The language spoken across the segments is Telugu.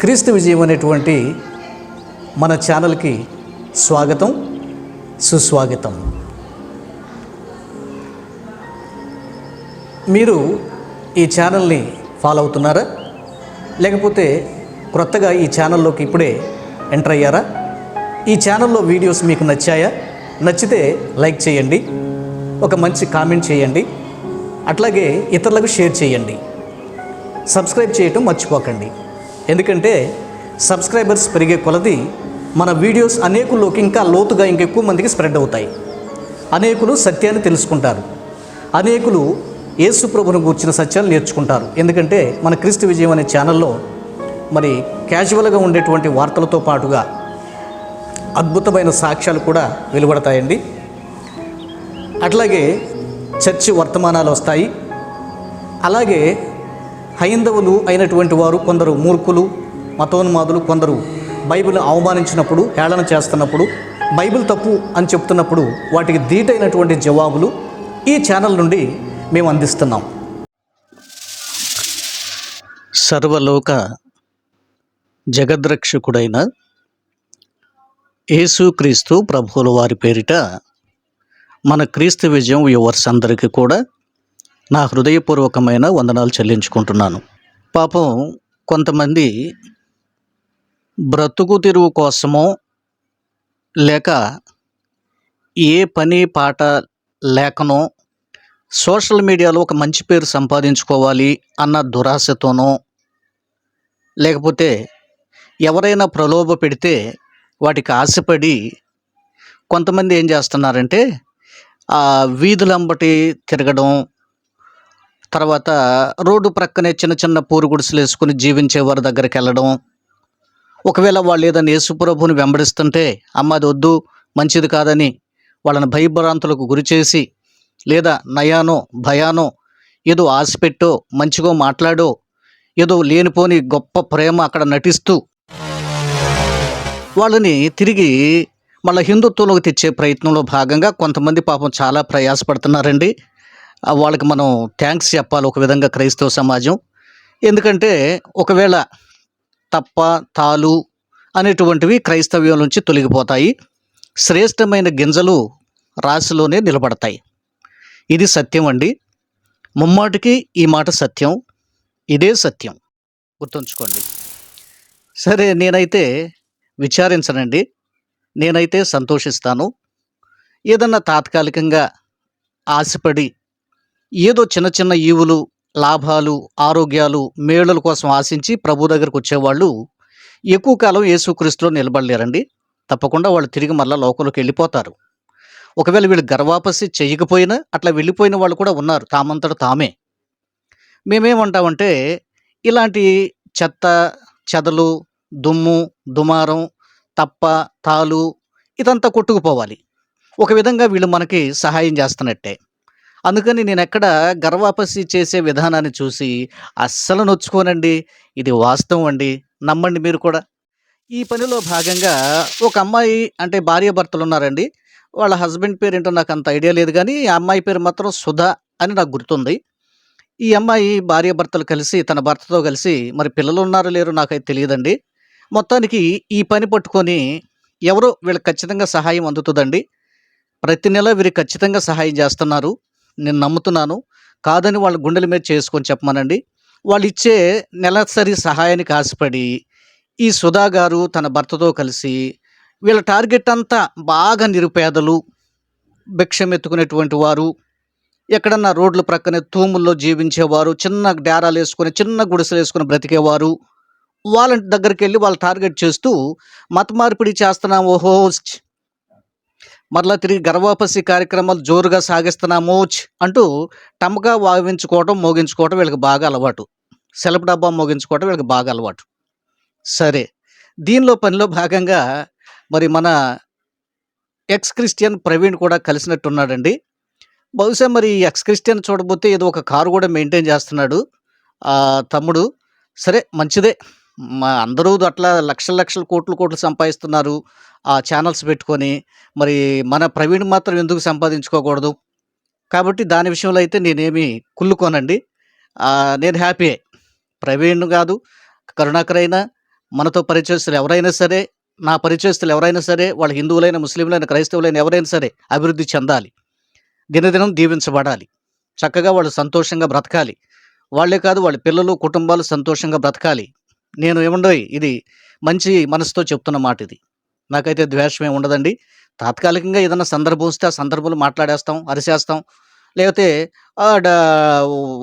క్రీస్తు విజయం అనేటువంటి మన ఛానల్కి స్వాగతం సుస్వాగతం. మీరు ఈ ఛానల్ని ఫాలో అవుతున్నారా? లేకపోతే క్రొత్తగా ఈ ఛానల్లోకి ఇప్పుడే ఎంటర్ అయ్యారా? ఈ ఛానల్లో వీడియోస్ మీకు నచ్చాయా? నచ్చితే లైక్ చేయండి ఒక మంచి కామెంట్ చేయండి అట్లాగే ఇతరులకు షేర్ చేయండి. సబ్స్క్రైబ్ చేయటం మర్చిపోకండి. ఎందుకంటే సబ్స్క్రైబర్స్ పెరిగే కొలది మన వీడియోస్ అనేకుల్లోకి ఇంకా లోతుగా ఇంకెక్కువ మందికి స్ప్రెడ్ అవుతాయి. అనేకులు సత్యాన్ని తెలుసుకుంటారు. అనేకులు యేసు ప్రభును గూర్చిన సత్యాలు నేర్చుకుంటారు. ఎందుకంటే మన క్రీస్తు విజయం అనే ఛానల్లో మరి క్యాజువల్గా ఉండేటువంటి వార్తలతో పాటుగా అద్భుతమైన సాక్ష్యాలు కూడా వెలువడతాయండి. అట్లాగే చర్చి వర్తమానాలు వస్తాయి. అలాగే హైందవులు అయినటువంటి వారు కొందరు మూర్ఖులు మతోన్మాదులు కొందరు బైబిల్ అవమానించినప్పుడు హేళన చేస్తున్నప్పుడు బైబిల్ తప్పు అని చెప్తున్నప్పుడు వాటికి ధీటైనటువంటి జవాబులు ఈ ఛానల్ నుండి మేము అందిస్తున్నాం. సర్వలోక జగద్రక్షకుడైన యేసుక్రీస్తు ప్రభువుల వారి పేరిట మన క్రీస్తు విజయం వ్యూవర్స్ అందరికీ కూడా నా హృదయపూర్వకమైన వందనాలు చెల్లించుకుంటున్నాను. పాపం కొంతమంది బ్రతుకు తెరువు కోసమో లేక ఏ పని పాట లేకనో సోషల్ మీడియాలో ఒక మంచి పేరు సంపాదించుకోవాలి అన్న దురాశతోనో లేకపోతే ఎవరైనా ప్రలోభ పెడితే వాటికి ఆశపడి కొంతమంది ఏం చేస్తున్నారంటే ఆ వీధులంబటి తిరగడం తర్వాత రోడ్డు ప్రక్కనే చిన్న చిన్న పూరు గుడిసెలు వేసుకుని జీవించే వారి దగ్గరికి వెళ్ళడం. ఒకవేళ వాళ్ళు ఏదైనా యేసుప్రభుని వెంబడిస్తుంటే అమ్మ అది వద్దు మంచిది కాదని వాళ్ళని భయభ్రాంతులకు గురి చేసి లేదా నయానో భయానో ఏదో ఆశ పెట్టో మంచిగా మాట్లాడో ఏదో లేనిపోని గొప్ప ప్రేమ అక్కడ నటిస్తూ వాళ్ళని తిరిగి మళ్ళీ హిందుత్వంలోకి తెచ్చే ప్రయత్నంలో భాగంగా కొంతమంది పాపం చాలా ప్రయాసపడుతున్నారండి. వాళ్ళకి మనం థ్యాంక్స్ చెప్పాలి ఒక విధంగా క్రైస్తవ సమాజం. ఎందుకంటే ఒకవేళ తప్ప తాలు అనేటువంటివి క్రైస్తవ్యం నుంచి తొలగిపోతాయి. శ్రేష్టమైన గింజలు రాశిలోనే నిలబడతాయి. ఇది సత్యం అండి. ముమ్మాటికి ఈ మాట సత్యం. ఇదే సత్యం. గుర్తుంచుకోండి. సరే నేనైతే విచారించనండి. నేనైతే సంతోషిస్తాను. ఏదన్నా తాత్కాలికంగా ఆశపడి ఏదో చిన్న చిన్న ఈవులు లాభాలు ఆరోగ్యాలు మేళల కోసం ఆశించి ప్రభు దగ్గరకు వచ్చేవాళ్ళు ఎక్కువ కాలం యేసుక్రీస్తులో నిలబడలేరండి. తప్పకుండా వాళ్ళు తిరిగి మళ్ళీ లోకంలోకి వెళ్ళిపోతారు. ఒకవేళ వీళ్ళు గర్వాపసి చేయకపోయినా అట్లా వెళ్ళిపోయిన వాళ్ళు కూడా ఉన్నారు. తామంతట తామే. మేమేమంటామంటే ఇలాంటి చెత్త చెదలు దుమ్ము దుమారం తప్ప తాలు ఇదంతా కొట్టుకుపోవాలి. ఒక విధంగా వీళ్ళు మనకి సహాయం చేస్తున్నట్టే. అందుకని నేను ఎక్కడ గర్వాపసి చేసే విధానాన్ని చూసి అస్సలు నొచ్చుకోనండి. ఇది వాస్తవం అండి. నమ్మండి మీరు కూడా. ఈ పనిలో భాగంగా ఒక అమ్మాయి అంటే భార్య భర్తలు ఉన్నారండి. వాళ్ళ హస్బెండ్ పేరు ఏంటో నాకు అంత ఐడియా లేదు కానీ ఆ అమ్మాయి పేరు మాత్రం సుధా అని నాకు గుర్తుంది. ఈ అమ్మాయి భార్య భర్తలు కలిసి తన భర్తతో కలిసి మరి పిల్లలు ఉన్నారో లేరో నాకైతే తెలియదండి. మొత్తానికి ఈ పని పట్టుకొని ఎవరో వీళ్ళకి ఖచ్చితంగా సహాయం అందుతుందండి. ప్రతి నెల వీరికి ఖచ్చితంగా సహాయం చేస్తున్నారు. నేను నమ్ముతున్నాను. కాదని వాళ్ళ గుండెల మీద చేసుకొని చెప్పమనండి. వాళ్ళు ఇచ్చే నెలసరి సహాయానికి ఆశపడి ఈ సుధా గారు తన భర్తతో కలిసి వీళ్ళ టార్గెట్ అంతా బాగా నిరుపేదలు భిక్షం ఎత్తుకునేటువంటి వారు ఎక్కడన్నా రోడ్ల ప్రక్కనే తూముల్లో జీవించేవారు చిన్న డేరాలు వేసుకొని చిన్న గుడిసెలు వేసుకొని బ్రతికేవారు. వాళ్ళ దగ్గరికి వెళ్ళి వాళ్ళు టార్గెట్ చేస్తూ మత మార్పిడి చేస్తున్నాం. ఓహో మరలా తిరిగి గర్భాపసి కార్యక్రమాలు జోరుగా సాగిస్తున్నాము అంటూ టమ్గా వావించుకోవడం మోగించుకోవడం వీళ్ళకి బాగా అలవాటు. సెలపు డబ్బా మోగించుకోవడం వీళ్ళకి బాగా అలవాటు. సరే దీనిలో పనిలో భాగంగా మరి మన ఎక్స్ క్రిస్టియన్ ప్రవీణ్ కూడా కలిసినట్టున్నాడండి. బహుశా మరి ఎక్స్ క్రిస్టియన్ చూడబోతే ఏదో ఒక కారు కూడా మెయింటైన్ చేస్తున్నాడు. తమ్ముడు సరే మంచిదే. మా అందరూ అట్లా లక్షల లక్షల కోట్లు కోట్లు సంపాదిస్తున్నారు. ఆ ఛానల్స్ పెట్టుకొని మరి మన ప్రవీణ్ మాత్రం ఎందుకు సంపాదించుకోకూడదు? కాబట్టి దాని విషయంలో అయితే నేనేమి కుళ్ళుకోనండి. నేను హ్యాపీయే. ప్రవీణ్ కాదు కరుణాకర్ అయినా మనతో పరిచయస్తులు ఎవరైనా సరే నా పరిచయస్తులు ఎవరైనా సరే వాళ్ళు హిందువులైన ముస్లింలైన క్రైస్తవులైన ఎవరైనా సరే అభివృద్ధి చెందాలి. దినదినం దీవించబడాలి. చక్కగా వాళ్ళు సంతోషంగా బ్రతకాలి. వాళ్ళే కాదు వాళ్ళ పిల్లలు కుటుంబాలు సంతోషంగా బ్రతకాలి. నేను ఏముండోయ్ ఇది మంచి మనసుతో చెప్తున్న మాట ఇది. నాకైతే ద్వేషం ఉండదండి. తాత్కాలికంగా ఏదైనా సందర్భం వస్తే ఆ సందర్భంలో మాట్లాడేస్తాం అరిసేస్తాం. లేకపోతే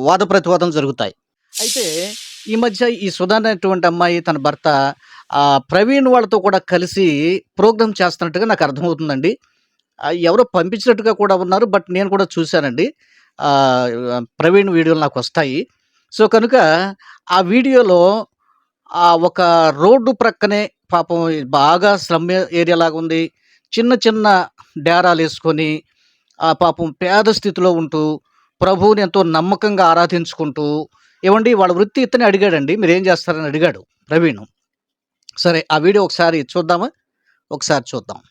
వాద ప్రతివాదం జరుగుతాయి. అయితే ఈ మధ్య ఈ సుధా అనేటువంటి అమ్మాయి తన భర్త ప్రవీణ్ వాళ్ళతో కూడా కలిసి ప్రోగ్రామ్ చేస్తున్నట్టుగా నాకు అర్థమవుతుందండి. ఎవరో పంపించినట్టుగా కూడా ఉన్నారు బట్ నేను కూడా చూశానండి. ప్రవీణ్ వీడియోలు నాకు వస్తాయి. సో కనుక ఆ వీడియోలో ఒక రోడ్డు ప్రక్కనే పాపం బాగా స్లమ్ ఏరియా లాగా ఉంది. చిన్న చిన్న డేరాలు వేసుకొని ఆ పాపం పేద స్థితిలో ఉంటూ ప్రభువుని ఎంతో నమ్మకంగా ఆరాధించుకుంటూ ఏమండి వాళ్ళ వృత్తి ఇతని అడిగాడండి. మీరు ఏం చేస్తారని అడిగాడు ప్రవీణ్. సరే ఆ వీడియో ఒకసారి చూద్దామా? ఒకసారి చూద్దాం.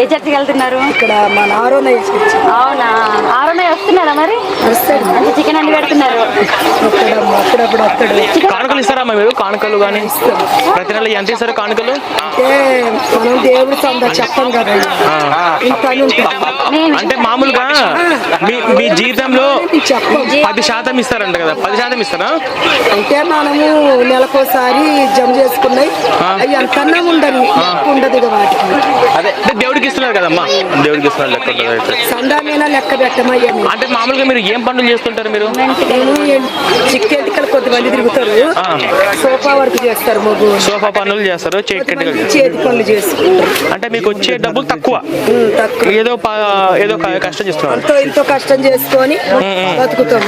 ఏ చర్చికి వెళ్తున్నారు? ఇక్కడ మన ఆరోనయ్య చర్చ్. అవునా? ఆరున్నర వస్తున్నారా మరి? వస్తాడు. అంటే చికెన్ అన్ని పెడుతున్నారు. అక్కడ అప్పుడప్పుడు వస్తాడు. కానుకలు ఇస్తారా అమ్మా మీరు? కానుకలు కానీ ప్రతి నెల ఎంత ఇస్తారు కానుకలు? అంటే మనం దేవుడి సంద చెప్పం కదా. అంటే మామూలుగా మీ మీ జీతంలో చెప్పం. పది శాతం ఇస్తారంట కదా. పది శాతం ఇస్తారా? అంటే మనము నెలకోసారి జమ చేసుకున్నాయి. అవి ఎంతన్నా ఉండదు. ఉండదు వాటికి. అదే. అంటే దేవుడికి ఇస్తున్నారు కదమ్మా? దేవుడికి ఇస్తున్నారు లెక్క ఉంటుంది అయితే. సందామైనా లెక్క అంటే మామూలుగా మీరు ఏం పనులు చేస్తుంటారు మీరు? చిక్కెంటికలు కొద్దిమంది తిరుగుతారు. ఆ. సోఫా వర్క్ చేస్తారు మగు సోఫా పనులు చేస్తారు చేతి పనులు చేసుకుంటారు అంటే మీకు వచ్చే డబ్బులు తక్కువ. ఉమ్, తక్కువ. ఏదో ప- ఏదో క- కష్టం చేస్తున్నారు. ఎంతో ఎంతో కష్టం చేసుకొని బతుకుతాం.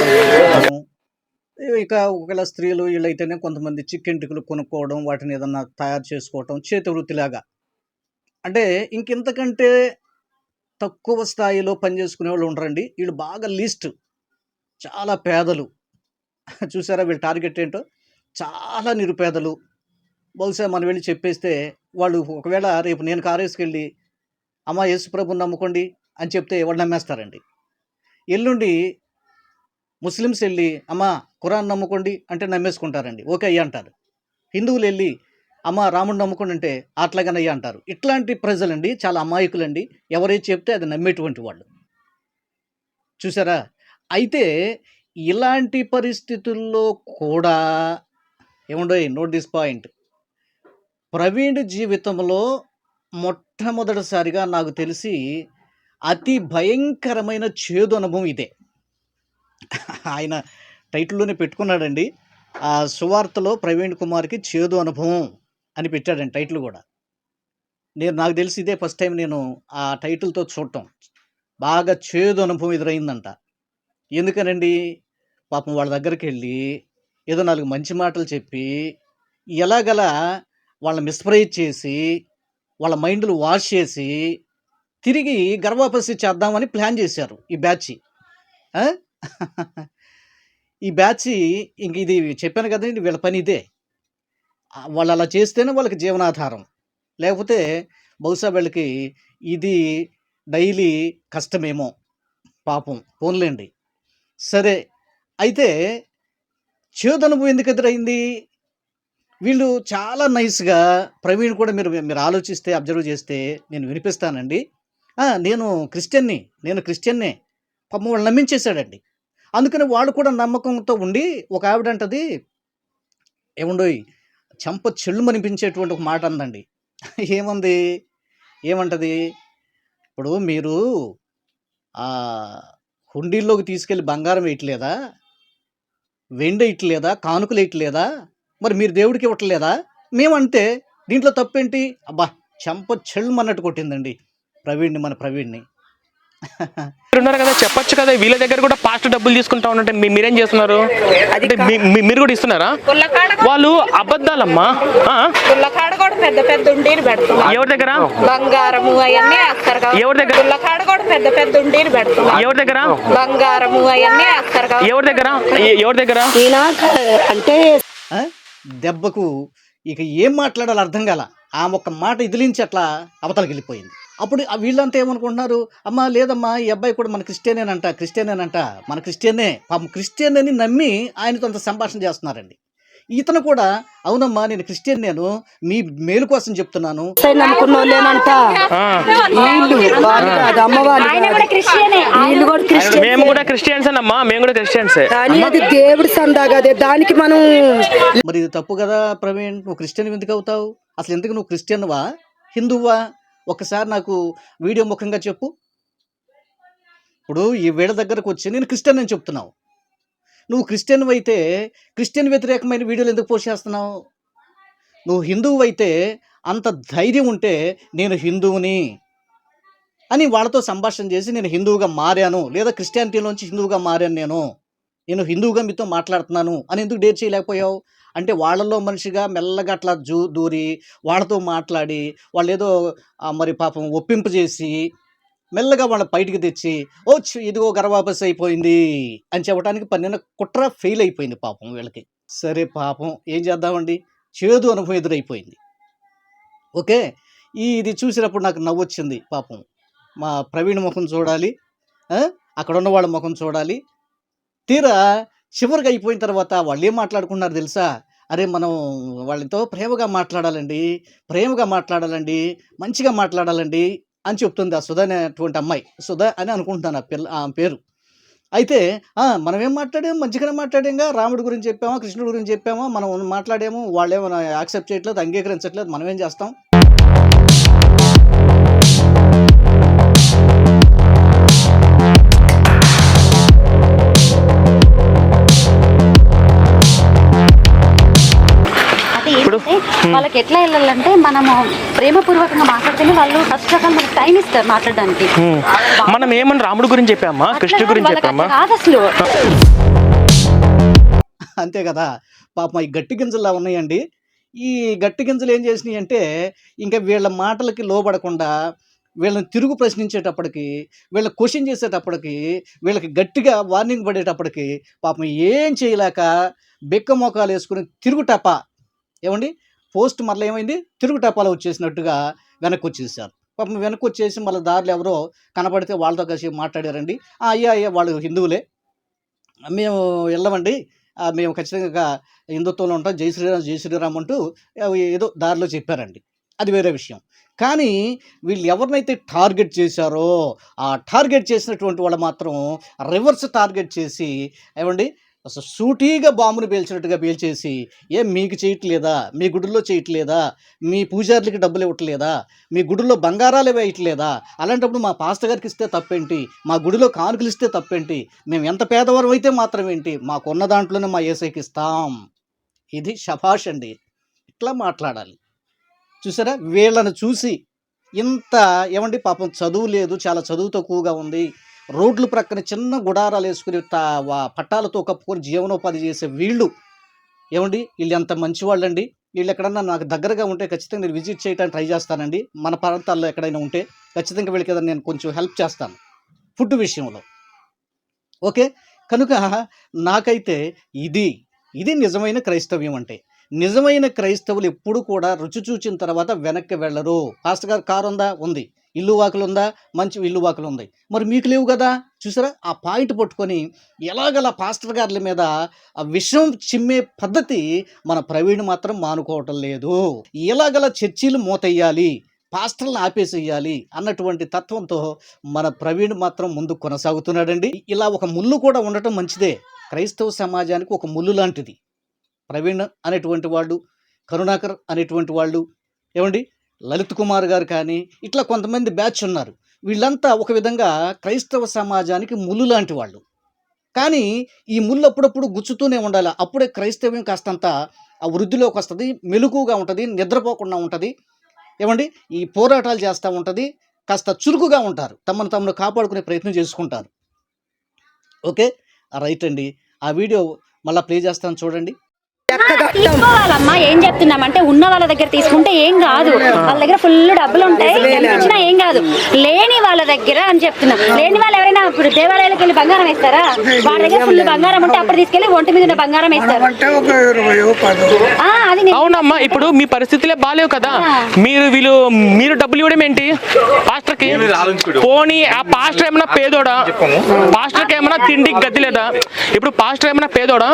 ఇక ఒకవేళ స్త్రీలు వీళ్ళైతేనే కొంతమంది చిక్కెంటికలు కొనుక్కోవడం వాటిని ఏదన్నా తయారు చేసుకోవడం చేతి వృత్తిలాగా. అంటే ఇంకెంతకంటే తక్కువ స్థాయిలో పనిచేసుకునే వాళ్ళు ఉండరండి. వీళ్ళు బాగా లీస్ట్ చాలా పేదలు. చూసారా వీళ్ళ టార్గెట్ ఏంటో? చాలా నిరుపేదలు. బహుశా మనం వెళ్ళి చెప్పేస్తే వాళ్ళు ఒకవేళ రేపు నేను కారేసుకెళ్ళి అమ్మ యేసుప్రభుని నమ్ముకోండి అని చెప్తే వాళ్ళు నమ్మేస్తారండి? ఎల్లుండి ముస్లిమ్స్ వెళ్ళి అమ్మ ఖురాన్ నమ్ముకోండి అంటే నమ్మేసుకుంటారండి. ఓకే అయ్యి అంటారు. హిందువులు వెళ్ళి అమ్మ రాముడు నమ్ముకుని అంటే అట్లాగనయ్యా అంటారు. ఇట్లాంటి ప్రజలండి చాలా అమాయకులండి. ఎవరైతే చెప్తే అది నమ్మేటువంటి వాళ్ళు. చూసారా? అయితే ఇలాంటి పరిస్థితుల్లో కూడా ఏముండో నోట్ దిస్ పాయింట్. ప్రవీణ్ జీవితంలో మొట్టమొదటిసారిగా నాకు తెలిసి అతి భయంకరమైన చేదు అనుభవం ఇదే. ఆయన టైటిల్లోనే పెట్టుకున్నాడండి. ఆ సువార్తలో ప్రవీణ్ కుమార్కి చేదు అనుభవం. అని పెట్టాడండి టైటిల్ కూడా. నేను నాకు తెలిసి ఇదే ఫస్ట్ టైం నేను ఆ టైటిల్తో చూడటం. బాగా చేదు అనుభవం ఎదురైందంట. ఎందుకనండి? పాపం వాళ్ళ దగ్గరికి వెళ్ళి ఏదో నాలుగు మంచి మాటలు చెప్పి ఎలాగలా వాళ్ళ మిస్ప్రైజ్ చేసి వాళ్ళ మైండ్లు వాష్ చేసి తిరిగి గర్భాపసి చేద్దామని ప్లాన్ చేశారు ఈ బ్యాచ్. ఈ బ్యాచ్ ఇంక ఇది చెప్పాను కదండి వీళ్ళ పని ఇదే. వాళ్ళు అలా చేస్తేనే వాళ్ళకి జీవనాధారం. లేకపోతే బహుశా వీళ్ళకి ఇది డైలీ కష్టమేమో పాపం పోన్లేండి. సరే అయితే చేదనుభవం ఎందుకు ఎదురైంది? వీళ్ళు చాలా నైస్గా ప్రవీణ్ కూడా మీరు మీరు ఆలోచిస్తే అబ్జర్వ్ చేస్తే నేను వినిపిస్తానండి. నేను క్రిస్టియన్ని నేను క్రిస్టియన్నే. పాపం వాళ్ళు నమ్మించేశాడండి. అందుకని వాళ్ళు కూడా నమ్మకంతో ఉండి ఒక ఆవిడ అంటది ఏముండోయ్ చెంప చెల్లుమనిపించేటువంటి ఒక మాట అందండి. ఏముంది? ఏమంటది? ఇప్పుడు మీరు ఆ హుండీల్లోకి తీసుకెళ్ళి బంగారం వేయట్లేదా? వెండి వేయట్లేదా? కానుకలు వేయట్లేదా? మరి మీరు దేవుడికి ఇవ్వట్లేదా? మేమంటే దీంట్లో తప్పేంటి? అబ్బా చెంప చెల్లుమన్నట్టు కొట్టిందండి ప్రవీణ్ని మన ప్రవీణ్ని. ఉన్నారు కదా చెప్పొచ్చు కదా వీళ్ళ దగ్గర కూడా పాస్ట్ డబ్బులు తీసుకుంటా ఉన్నట్టే మీ- మీరేం చేస్తున్నారు? అంటే మీరు కూడా ఇస్తున్నారా? వాళ్ళు అబద్ధాలమ్మా? ఆ? పుల్లకాడ కూడా పెద్ద పెద్ద ఉండీలు పెడుతున్నారు. ఎవరి దగ్గర? బంగారము అవన్నీ వేస్తారు ఎవరి దగ్గర? కూడా పెద్ద పెద్ద ఉండీలు ఎవరి దగ్గర? బంగారము అవన్నీ వేస్తారు ఎవరి దగ్గర? ఎవరి దగ్గర? అంటే? దెబ్బకు ఇక ఏం మాట్లాడాలో అర్థం కాల. ఆ ఒక్క మాట ఇదిలించి అట్లా అవతలకి వెళ్ళిపోయింది అప్పుడు ఆ వీళ్ళంతా ఏమనుకుంటున్నారు? అమ్మా లేదమ్మా ఈ అబ్బాయి కూడా మన క్రిస్టియనేనంట క్రిస్టియనేనంట. మన క్రిస్టియనే. పాపం క్రిస్టియన్ అని నమ్మి ఆయనతో అంత సంభాషణ చేస్తున్నారండి. ఇతను కూడా అవునమ్మా నేను క్రిస్టియన్ నేను మీ మేలు కోసం చెప్తున్నాను. మేము కూడా క్రిస్టియన్స్ అమ్మా మేము కూడా క్రిస్టియన్సే. కానీ అది దేవుడి సందా కదే దానికి మనం మరి ఇది తప్పు కదా ప్రవీణ్? నువ్వు క్రిస్టియన్ ఎందుకు అవుతావు? అసలు ఎందుకు నువ్వు క్రిస్టియన్వా? హిందువా? ఒకసారి నాకు వీడియో ముఖంగా చెప్పు. ఇప్పుడు ఈ వీళ్ళ దగ్గరకు వచ్చి నేను క్రిస్టియన్ అని చెప్తున్నావు. నువ్వు క్రిస్టియన్ అయితే క్రిస్టియన్ వ్యతిరేకమైన వీడియోలు ఎందుకు పోస్ట్ చేస్తున్నావు? నువ్వు హిందువు అయితే అంత ధైర్యం ఉంటే నేను హిందువుని అని వాళ్ళతో సంభాషణ చేసి నేను హిందువుగా మారాను లేదా క్రిస్టియానిటీలోంచి హిందువుగా మారాను నేను. నేను హిందువుగా మీతో మాట్లాడుతున్నాను అని ఎందుకు డేర్ చేయలేకపోయావు? అంటే వాళ్ళలో మనిషిగా మెల్లగా అట్లా జూ దూరి వాళ్ళతో మాట్లాడి వాళ్ళు ఏదో మరి పాపం ఒప్పింపు చేసి మెల్లగా వాళ్ళ బయటికి తెచ్చి ఓ ఇదిగో గర్వాపస్ అయిపోయింది అని చెప్పడానికి పన్నిన కుట్ర ఫెయిల్ అయిపోయింది పాపం వీళ్ళకి. సరే పాపం ఏం చేద్దామండి? చేదు అనుభవం ఎదురైపోయింది. ఓకే? ఈ ఇది చూసినప్పుడు నాకు నవ్వు వచ్చింది పాపం. మా ప్రవీణ్ ముఖం చూడాలి అక్కడ ఉన్న వాళ్ళ ముఖం చూడాలి. తీరా చివరికి అయిపోయిన తర్వాత వాళ్ళు ఏం మాట్లాడుకున్నారు తెలుసా? అరే మనం వాళ్ళతో ప్రేమగా మాట్లాడాలండి ప్రేమగా మాట్లాడాలండి మంచిగా మాట్లాడాలండి అని చెప్తుంది ఆ సుధ అనేటువంటి అమ్మాయి. సుధా అని అనుకుంటున్నాను ఆ పిల్ల ఆ పేరు. అయితే మనం ఏం మాట్లాడాము మంచిగానే మాట్లాడాంగా? రాముడి గురించి చెప్పామా? కృష్ణుడి గురించి చెప్పామా? మనం మాట్లాడాము? వాళ్ళేమో యాక్సెప్ట్ చేయట్లేదు అంగీకరించట్లేదు మనం ఏం చేస్తాం? అంటే ఏంటంటే వాళ్ళకి ఎట్లా వెళ్ళాలంటే మనము ప్రేమపూర్వకంగా మాట్లాడితేనే వాళ్ళు ఫస్ట్ ఆఫ్ ఆల్ మనకి టైం ఇస్తారు మాట్లాడడానికి. మనం ఏమని రాముడి గురించి చెప్పామా? కృష్ణ అట్లా గురించి చెప్పామా? అట్లా కాదు అసలు. అంతే కదా. పాపం ఈ గట్టి గింజలు ఉన్నాయండి. ఈ గట్టి గింజలు ఏం చేసినాయి అంటే ఇంకా వీళ్ళ మాటలకి లోబడకుండా వీళ్ళని తిరుగు ప్రశ్నించేటప్పటికి వీళ్ళ క్వశ్చన్ చేసేటప్పటికి వీళ్ళకి గట్టిగా వార్నింగ్ పడేటప్పటికి పాపం ఏం చేయలేక బెక్క మోకాలు వేసుకుని తిరుగుటప ఏమండి? పోస్ట్ మళ్ళీ ఏమైంది? తిరుగుటపాలో వచ్చేసినట్టుగా వెనక్కి వచ్చేసారు పాపం వెనక్కి వచ్చేసి మళ్ళీ దారిలో ఎవరో కనపడితే వాళ్ళతో కలిసి మాట్లాడారండి. "ఆ, అయ్యా అయ్యా వాళ్ళు హిందువులే. మేము వెళ్ళమండి. మేము ఖచ్చితంగా హిందుత్వంలో ఉంటాం. జై శ్రీరామ్ జై శ్రీరామ్ అంటూ ఏదో దారిలో చెప్పారండి. అది వేరే విషయం. కానీ వీళ్ళు ఎవరినైతే టార్గెట్ చేశారో ఆ టార్గెట్ చేసినటువంటి వాళ్ళు మాత్రం రివర్స్ టార్గెట్ చేసి ఏమండి అసలు సూటీగా బాంబును పేల్చినట్టుగా పేల్చేసి ఏం మీకు చేయట్లేదా? మీ గుడిలో చేయట్లేదా? మీ పూజారులకి డబ్బులు ఇవ్వట్లేదా? మీ గుడిలో బంగారాలు వేయట్లేదా? అలాంటప్పుడు మా పాస్టర్ గారికి ఇస్తే తప్పేంటి? మా గుడిలో కానుకలు ఇస్తే తప్పేంటి? మేము ఎంత పేదవారం అయితే మాత్రం ఏంటి? మాకున్న దాంట్లోనే మా ఏసైకి ఇస్తాం. ఇది షఫాష్ అండి. ఇట్లా మాట్లాడాలి. చూసారా? వీళ్ళని చూసి ఇంత ఏమండి పాపం చదువు లేదు చాలా చదువు తక్కువగా ఉంది. రోడ్లు ప్రక్కన చిన్న గుడారాలు వేసుకుని తా పట్టాలతో కప్పుకొని జీవనోపాధి చేసే వీళ్ళు ఏమండి? వీళ్ళు ఎంత మంచి వాళ్ళండి వీళ్ళు ఎక్కడన్నా నాకు దగ్గరగా ఉంటే ఖచ్చితంగా నేను విజిట్ చేయడానికి ట్రై చేస్తానండి. మన ప్రాంతాల్లో ఎక్కడైనా ఉంటే ఖచ్చితంగా వీళ్ళకి ఏదైనా నేను కొంచెం హెల్ప్ చేస్తాను ఫుడ్ విషయంలో. ఓకే? కనుక నాకైతే ఇది ఇది నిజమైన క్రైస్తవ్యం అంటే. నిజమైన క్రైస్తవులు ఎప్పుడు కూడా రుచి చూచిన తర్వాత వెనక్కి వెళ్ళరు. పాస్టర్ గారు కారు ఉందా? ఉంది. ఇల్లు వాకులు ఉందా? మంచి ఇల్లు వాకులు ఉంది. మరి మీకు లేవు కదా? చూసారా? ఆ పాయింట్ పట్టుకొని ఎలాగలా పాస్టర్ గారుల మీద ఆ విషయం చిమ్మే పద్ధతి మన ప్రవీణ్ మాత్రం మానుకోవటం లేదు. ఎలాగలా చర్చీలు మూతయ్యాలి పాస్టర్లను ఆపేసేయాలి అన్నటువంటి తత్వంతో మన ప్రవీణ్ మాత్రం ముందు కొనసాగుతున్నాడండి. ఇలా ఒక ముళ్ళు కూడా ఉండటం మంచిదే. క్రైస్తవ సమాజానికి ఒక ముళ్ళు లాంటిది. ప్రవీణ్ అనేటువంటి వాళ్ళు కరుణాకర్ అనేటువంటి వాళ్ళు ఏమండి? లలిత్ కుమార్ గారు కానీ ఇట్లా కొంతమంది బ్యాచ్ ఉన్నారు. వీళ్ళంతా ఒక విధంగా క్రైస్తవ సమాజానికి ముళ్ళు లాంటి వాళ్ళు. కానీ ఈ ముళ్ళు అప్పుడప్పుడు గుచ్చుతూనే ఉండాలి. అప్పుడే క్రైస్తవ్యం కాస్తంత ఆ వృద్ధిలోకి వస్తుంది మెలుకుగా ఉంటుంది నిద్రపోకుండా ఉంటుంది. ఏమండి? ఈ పోరాటాలు చేస్తూ ఉంటుంది కాస్త చురుకుగా ఉంటారు. తమను తమను కాపాడుకునే ప్రయత్నం చేసుకుంటారు. ఓకే? రైట్ అండి. ఆ వీడియో మళ్ళీ ప్లే చేస్తాను చూడండి. తీసుకోవాలమ్మా. ఏం చెప్తున్నామంటే ఉన్న వాళ్ళ దగ్గర తీసుకుంటే ఏం కాదు. వాళ్ళ దగ్గర ఫుల్ డబ్బులు ఉంటాయి. ఇచ్చినా ఏం కాదు. లేని వాళ్ళ దగ్గర అని చెప్తున్నాం. లేని వాళ్ళు ఎవరైనా ఇప్పుడు దేవాలయాలకు వెళ్ళి బంగారం వేస్తారా? వాళ్ళ దగ్గర ఫుల్ బంగారం ఉంటే అప్పుడు తీసుకెళ్ళి ఒంటి మీద ఉన్న బంగారం వేస్తారు. ఆ, అది అవునమ్మా ఇప్పుడు మీ పరిస్థితులే బాలేవు కదా. మీరు వీళ్ళు మీరు డబ్బులు ఇవ్వడం ఏంటి? పాస్టర్కి పోనీ ఆ పాస్టర్ ఏమైనా పేదోడా? పాస్టర్కి ఏమైనా తిండికి గతి లేదా? ఇప్పుడు పాస్టర్ ఏమైనా పేదోడా?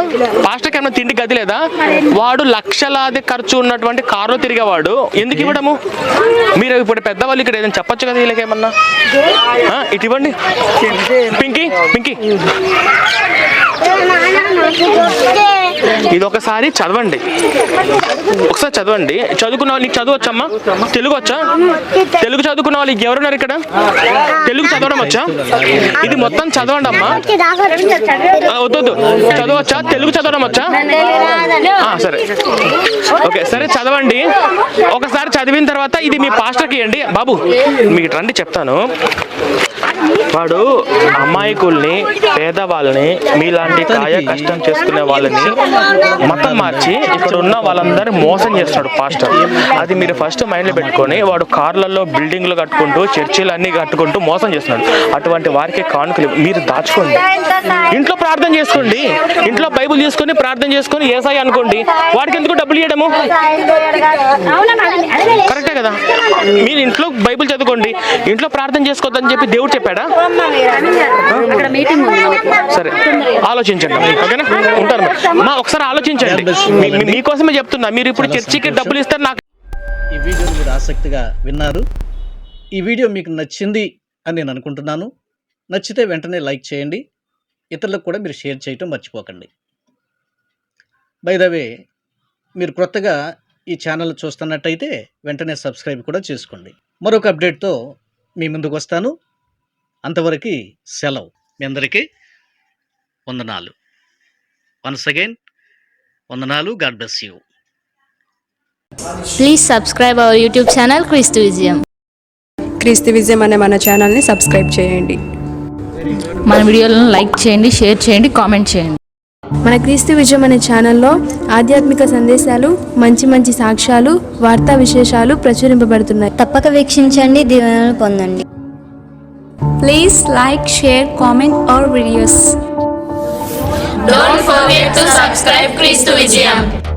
పాస్టర్కి ఏమైనా తిండికి గతి లేదా? వాడు లక్షలాది ఖర్చు ఉన్నటువంటి కారులో తిరిగేవాడు. ఎందుకు ఇవ్వడము? మీరు ఇప్పుడు పెద్దవాళ్ళు ఇక్కడ ఏదైనా చెప్పొచ్చు కదా వీళ్ళకి ఏమన్నా ఇటు ఇవ్వండి. పింకీ పింకీ. ఇది ఒకసారి చదవండి. ఒకసారి చదవండి. చదువుకున్న వాళ్ళు నీకు చదవచ్చమ్మా? తెలుగు వచ్చా? తెలుగు చదువుకున్న వాళ్ళు ఎవరున్నారు ఇక్కడ? తెలుగు చదవడం వచ్చా? ఇది మొత్తం చదవండి అమ్మా. వద్దు చదవచ్చా? తెలుగు చదవడం వచ్చా? సరే. ఓకే సరే చదవండి. ఒకసారి చదివిన తర్వాత ఇది మీ పాస్టర్కి ఇవ్వండి. బాబు మీకు రండి చెప్తాను. వాడు అమాయకుల్ని పేదవాళ్ళని మీలాంటి కాయ కష్టం చేసుకునే వాళ్ళని మతం మార్చి ఇక్కడ ఉన్న వాళ్ళందరినీ మోసం చేస్తున్నాడు పాస్టర్. అది మీరు ఫస్ట్ మైండ్లో పెట్టుకొని వాడు కార్లలో బిల్డింగ్లు కట్టుకుంటూ చర్చిలు అన్ని కట్టుకుంటూ మోసం చేస్తున్నాడు. అటువంటి వారికి కానుకలు మీరు దాచుకోండి. ఇంట్లో ప్రార్థన చేసుకోండి. ఇంట్లో బైబిల్ తీసుకొని ప్రార్థన చేసుకొని ఏసాయి అనుకోండి. వాడికి ఎందుకు డబ్బులు ఇవ్వడము కరెక్టే కదా. మీరు ఇంట్లో బైబిల్ చదువుకోండి. ఇంట్లో ప్రార్థన చేసుకోవద్దని చెప్పి దేవుడు చెప్పాడా. అక్కడ మీటింగ్ ఉంది. మనకి. సరే ఆలోచించండి. ఓకేనా? ఉంటాను మరి. మా ఒకసారి ఆలోచించండి. మీకోసమే చెప్తున్నా. మీరు ఇప్పుడు చర్చికి డబ్బులు ఇస్తారు నాకు ఈ వీడియోని మీరు ఆసక్తిగా విన్నారు. ఈ వీడియో మీకు నచ్చింది అని నేను అనుకుంటున్నాను. నచ్చితే వెంటనే లైక్ చేయండి. ఇతరులకు కూడా మీరు షేర్ చేయటం మర్చిపోకండి. బై ద వే మీరు క్రొత్తగా ఈ ఛానల్ చూస్తున్నట్టయితే వెంటనే సబ్స్క్రైబ్ కూడా చేసుకోండి. మరొక అప్డేట్తో మీ ముందుకు వస్తాను. అంతవరకు సెలవు. మీ అందరికీ వందనాలు. వన్స్ అగైన్ వందనాలు. God bless you Please subscribe our YouTube channel Christ Vizium. క్రీస్తు విజయం అనే మన ఛానల్ని సబ్స్క్రైబ్ చేయండి. మన వీడియోలను లైక్ చేయండి షేర్ చేయండి కామెంట్ చేయండి. మన క్రీస్తు విజయం అనే ఛానల్లో ఆధ్యాత్మిక సందేశాలు మంచి మంచి సాక్ష్యాలు వార్తా విశేషాలు ప్రచురింపబడుతున్నాయి. తప్పక వీక్షించండి దీవెనలు పొందండి. Please like, share, comment our videos. Don't forget to subscribe Chris to Vijayam.